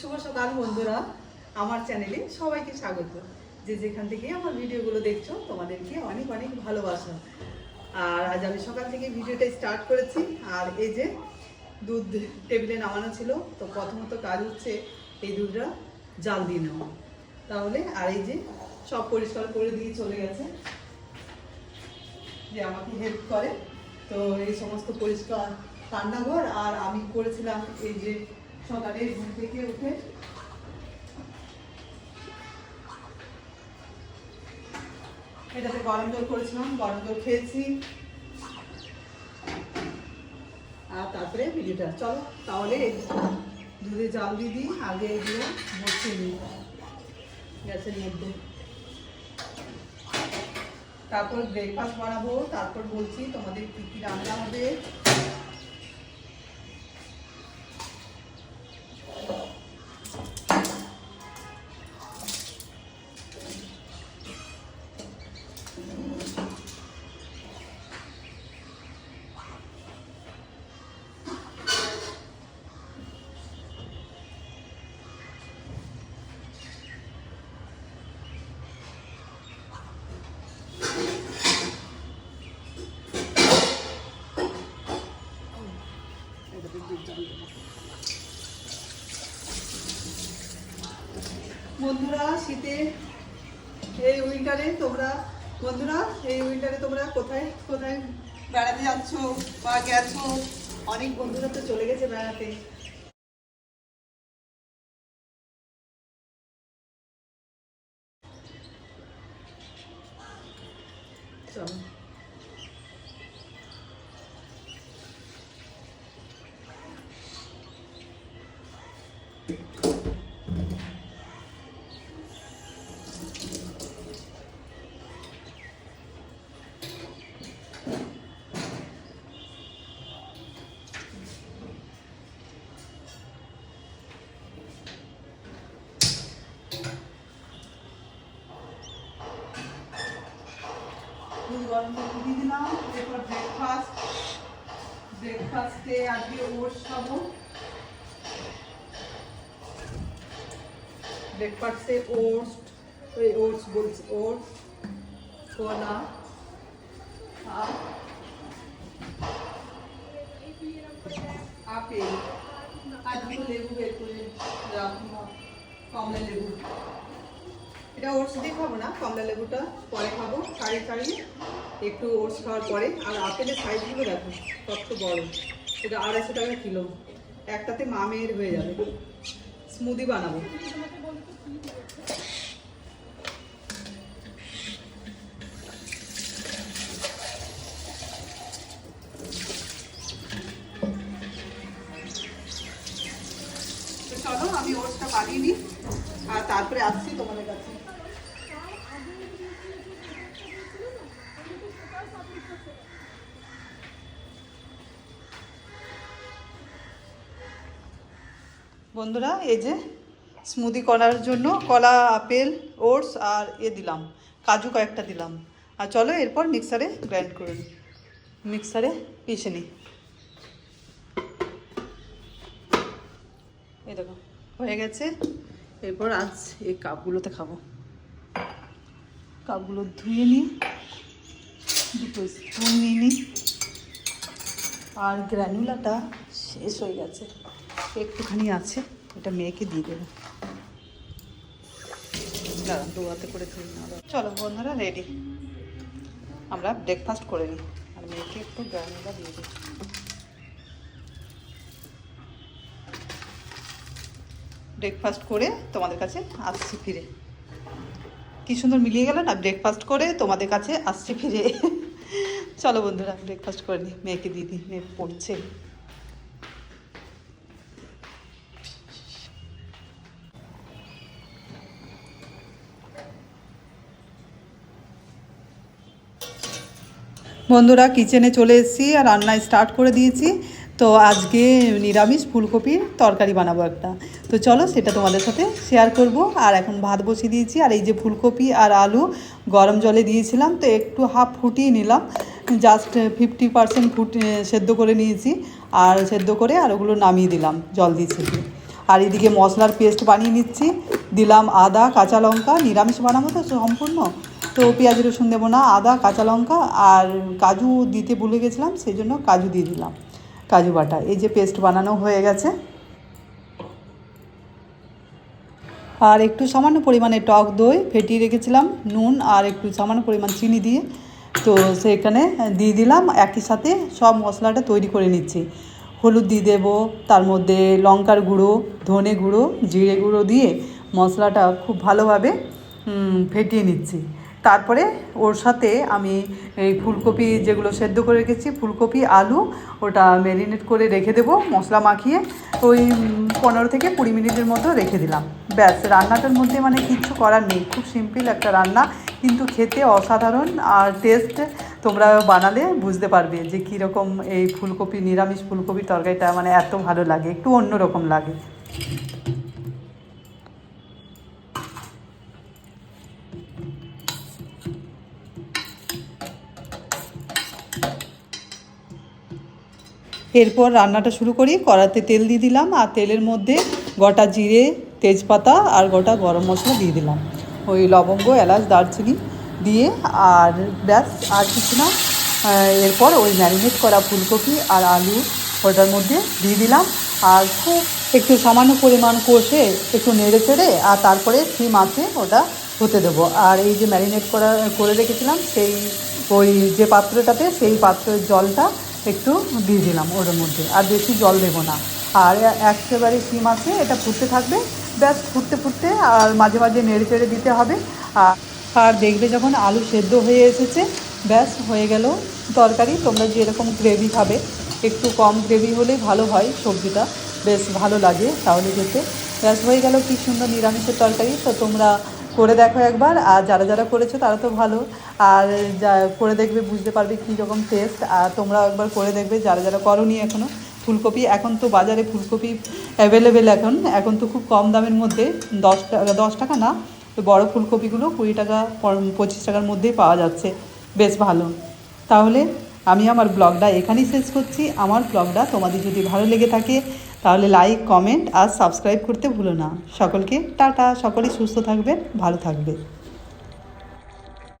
শুভ সকাল বন্ধুরা, আমার চ্যানেলে সবাইকে স্বাগত। যে যেখান থেকে আমার ভিডিওগুলো দেখছ, তোমাদেরকে অনেক অনেক ভালোবাসা। আর আজ আমি সকাল থেকে ভিডিওটা স্টার্ট করেছি। আর এই যে দুধ টেবিলে নামানো ছিল, তো প্রথমত কাজ হচ্ছে এই দুধটা জাল দিয়ে নেওয়া। তাহলে আর এই যে সব পরিষ্কার করে দিয়ে চলে গেছে। যে আমাকে হেল্প করে। তো এই সমস্ত পরিষ্কার রান্নাঘর আর আমি করেছিলাম এই যে সকালে ঘুম থেকে উঠে এটাতে গরম জল করেছিলাম, গরম জল খেয়েছি। আর তারপরে ভিডিওটা। চলো, তাহলে দুধে জাল দিয়ে দিই, আগে এগুলো বসিয়ে নিই গ্যাসের মধ্যে। তারপর ব্রেকফাস্ট বানাবো, তারপর বলছি তোমাদের কি কি রান্না হবে। বন্ধুরা, শীতে এই উইন্টারে তোমরা, বন্ধুরা, এই উইন্টারে তোমরা কোথায় কোথায় বেড়াতে যাচ্ছ বা গেছো? অনেক বন্ধুরা তো চলে গেছে বেড়াতে। চলো। দুধ গরম করে দিলাম, এরপর ব্রেকফাস্ট ব্রেকফাস্টে আজকে ওটস খাব। ব্রেকফাস্টে ওটস, ওই ওটস বলছি, ওটস, কলা, আর আপেল। দুটো লেবু বের করে রাখব, কমলা লেবু। এটা ওটস দিয়ে খাব না, কমলা লেবুটা পরে খাব ছাড়িয়ে ছাড়িয়ে একটু ওটস খাওয়ার পরে, আর আপেলের সাইজগুলো দেখো কত বড়। এটা আড়াইশো টাকা কিলো। একটাতে মামের হয়ে যাবে। স্মুদি বানাবো। চলো, আমি ওটসটা বানিয়ে নিই। আর তারপরে আসছি তোমাদের কাছে। বন্ধুরা, এই যে স্মুদি করার জন্য কলা, আপেল, ওটস আর এ দিলাম, কাজু কয়েকটা দিলাম। আর চলো এরপর মিক্সারে গ্রাইন্ড করে নিই মিক্সারে পিষে নিই এই দেখো, হয়ে গেছে। এরপর আজ এই কাপগুলোতে খাব। কাপগুলো ধুয়ে নিই দুটো স্পুন নিয়ে নিই আর গ্র্যানুলাটা শেষ হয়ে গেছে। একটুখানি আছে, এটা মেয়েকে দিয়ে দেবো। দাঁড়ান করে ধুয়ে নেওয়া চলো বন্ধুরা রেডি আমরা ব্রেকফাস্ট করে নিই। আর মেয়েকে একটু গ্র্যানুলা দিয়ে দিই। ব্রেকফাস্ট করে তোমাদের কাছে আসছি ফিরে। কি সুন্দর মিলিয়ে গেল না? ব্রেকফাস্ট করে তোমাদের কাছে আসছি ফিরে। চলো বন্ধুরা ব্রেকফাস্ট করে নিই। মেয়েকে দিয়ে দিই, মেয়ে পড়ছে। বন্ধুরা কিচেনে চলে এসেছি আর রান্না স্টার্ট করে দিয়েছি। তো আজকে নিরামিষ ফুলকপির তরকারি বানাবো একটা। তো চলো সেটা তোমাদের সাথে শেয়ার করব। আর এখন ভাত বসিয়ে দিয়েছি। আর এই যে ফুলকপি আর আলু গরম জলে দিয়েছিলাম, তো একটু হাফ ফুটিয়ে নিলাম। জাস্ট ফিফটি পার্সেন্ট ফুট সেদ্ধ করে নিয়েছি। আর সেদ্ধ করে আর ওগুলো নামিয়ে দিলাম, জল দিয়ে আর এদিকে মশলার পেস্ট বানিয়ে নিচ্ছি। দিলাম আদা, কাঁচা লঙ্কা, নিরামিষ বানাবো তো সম্পূর্ণ? তো পেঁয়াজ, রসুন দেবো না, আদা, কাঁচা লঙ্কা আর কাজু দিতে ভুলে গেছিলাম, সেই জন্য কাজু দিয়ে দিলাম, কাজু বাটা। এই যে পেস্ট বানানো হয়ে গেছে। আর একটু সামান্য পরিমাণে টক দই ফেটিয়ে রেখেছিলাম, নুন আর একটু সামান্য পরিমাণ চিনি দিয়ে। তো সেখানে দিয়ে দিলাম, একই সাথে সব মশলাটা তৈরি করে নিচ্ছি। হলুদ দিয়ে দেবো, তার মধ্যে লঙ্কার গুঁড়ো, ধনে গুঁড়ো, জিরে গুঁড়ো দিয়ে মশলাটা খুব ভালোভাবে ফেটিয়ে নিচ্ছি। তারপরে ওর সাথে আমি এই ফুলকপি যেগুলো সেদ্ধ করে রেখেছি, ফুলকপি, আলু, ওটা ম্যারিনেট করে রেখে দেবো, মশলা মাখিয়ে ওই পনেরো থেকে কুড়ি মিনিটের মতো রেখে দিলাম। ব্যাস, রান্নাটার মধ্যে মানে কিচ্ছু করার নেই, খুব সিম্পল একটা রান্না, কিন্তু খেতে অসাধারণ আর টেস্ট তোমরা বানালে বুঝতে পারবে যে কীরকম এই ফুলকপি, নিরামিষ ফুলকপির তরকারিটা মানে এত ভালো লাগে, একটু অন্যরকম লাগে। এরপর রান্নাটা শুরু করি। কড়াতে তেল দিয়ে দিলাম আর তেলের মধ্যে গোটা জিরে, তেজপাতা আর গোটা গরম মশলা দিয়ে দিলাম। ওই লবঙ্গ, এলাচ, দারচিনি দিয়ে আর ব্যাস, আর কিছু না। এরপর ওই ম্যারিনেট করা ফুলকপি আর আলু ওটার মধ্যে দিয়ে দিলাম। আর খুব একটু সামান্য পরিমাণ কষে একটু নেড়ে চেড়ে আর তারপরে সিম আছে ওটা হতে দেবো। আর এই যে ম্যারিনেট করা, করে রেখেছিলাম, সেই ওই যে পাত্রটাতে, সেই পাত্রের জলটা একটু দিয়ে দিলাম ওর মধ্যে। আর বেশি জল দেবো না। আর একেবারে সিম আছে, এটা ফুটতে থাকবে। ব্যাস, ফুটতে ফুটতে আর মাঝে মাঝে নেড়ে চেড়ে দিতে হবে। আর দেখবে যখন আলু সেদ্ধ হয়ে এসেছে, ব্যাস, হয়ে গেল তরকারি। তোমরা যেরকম গ্রেভি খাবে, একটু কম গ্রেভি হলেই ভালো হয় সবজিটা। বেশ ভালো লাগে তাহলে যেতে ব্যাস, হয়ে গেল কি সুন্দর নিরামিষের তরকারি। তো তোমরা করে দেখো একবার, আর যারা যারা করেছ তারা তো ভালো। আর যা, করে দেখবে, বুঝতে পারবে কী রকম টেস্ট আর তোমরা একবার করে দেখবে, যারা যারা করনি এখনও ফুলকপি এখন তো বাজারে ফুলকপি অ্যাভেলেবেল এখন। এখন তো খুব কম দামের মধ্যে, দশ টাকা দশ টাকা না, বড় ফুলকপিগুলো কুড়ি টাকা পঁচিশ টাকার মধ্যেই পাওয়া যাচ্ছে। বেশ ভালো। তাহলে আমি আমার ব্লগটা এখানেই শেষ করছি। আমার ব্লগটা তোমাদের যদি ভালো লেগে থাকে তাহলে লাইক কমেন্ট আর সাবস্ক্রাইব করতে ভুলো না। সকলকে টাটা, সকলেই সুস্থ থাকবেন, ভালো থাকবে